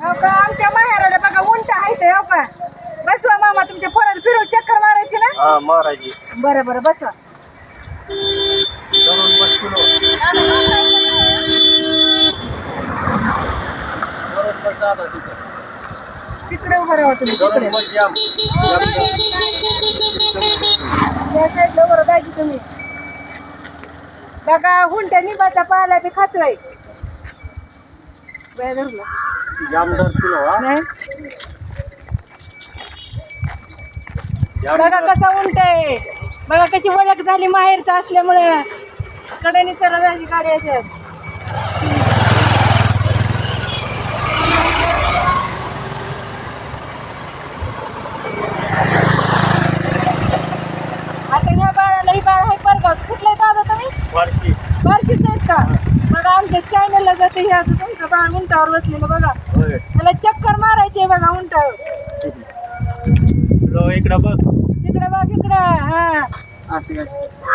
हो का आमच्या माहेराला बघा उंट आहे ते हो का बसवा मामा तुमच्या पोराला फिरव चक्कर मारायची ना हा महाराजी बरं बरं बसवा धरून बसलो बरोबर दादा तिथं तिकडे उभं राहा तुम्ही धरून तिकडे बस जाम या साईडला उभं राहा की तुम्ही बघा हुंट्या निबाचा पाला बी खातोय बाय धरलं kilo बघा. कसा उंट आहे. बघा कशी ओळख झाली माहेरचं असल्यामुळे. कडेने चला जायची गाडी असेल आता ह्या बाळाला ही बाळ आहे बरं का? कुठलं दादा तुम्ही? बारशीच आहेत का? बघा आमच्या चॅनलला जाते ह्या तुमचं बाळ उंटावर बसलेलं बघा. होय. त्याला चक्कर मारायची बघा उंटावर. लो इकडं बघ. तिकडे बघ इकडं. हा. असं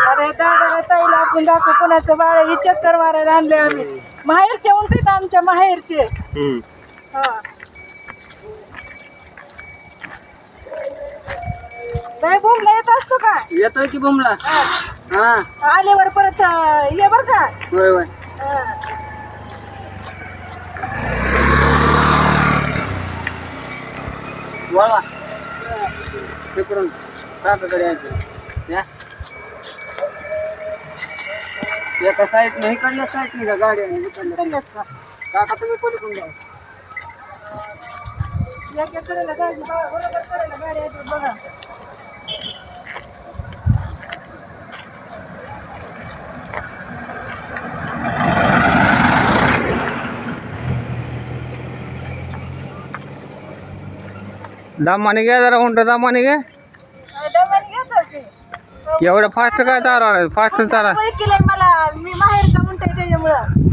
अरे दादा ताईला आपण दाखव कोणाचं बाळ ही चक्कर मारायला आणले आम्ही. माहेरचे उंटीत आमच्या माहेरचे. हम्म. हा. काय बोंबला येत असतो का? येतोय की बुमला? हा. हा. आल्यावर परत अं, ये बर का? होय होय. हा. वळवा तिकडून काकाकडे यायचं या एका साईडने इकडल्या साईडने का गाडी आहे इकडल्या चाललेत का? काका तुम्ही पलीकडून जाऊ एका कडेला गाडी बघा, बरोबर कडेला गाडी आहे ते बघा दामाने घ्या जरा उंट दामाने घ्या अं, डब्याने घेतो ते. एवढं फास्ट काय चारा फास्ट चारा वय केलंय मला मी माहेरचा म्हणते त्याच्यामुळं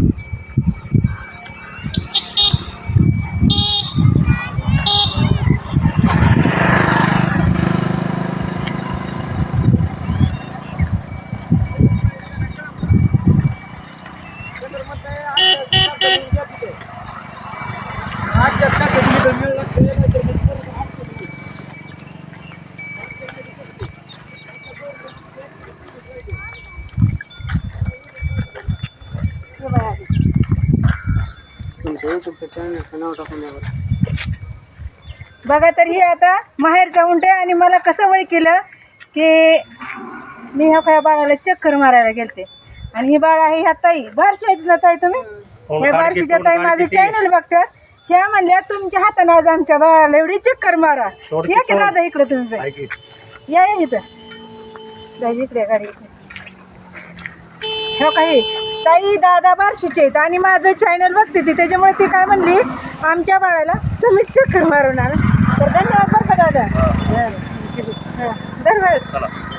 हे चॅनलचं नाव टाकून बघा तर ही आता माहेरचा उंट आहे आणि मला कसं वय केलं की मी ह्या काय बाळाला चक्कर मारायला गेलते. आणि ही बाळ आहे ह्या ताई. बारशी आहेत ना ताई तुम्ही? ह्या बारशीच्या ताई माझे चॅनल बघतात ह्या म्हणल्या तुमच्या हाताने आज आमच्या बाळाला एवढी चक्कर मारा. या की. दादा इकडे तुम्ही. या या इथं. जाय इकडे गाडी इकडे हो काही ताई दादा बारशीचे आहेत आणि माझं चॅनल बघते ती त्याच्यामुळे ती काय म्हणली आमच्या बाळाला तुम्हीच चक्कर मारून आणा तर धन्यवाद बरं का दादा? धन्यवाद.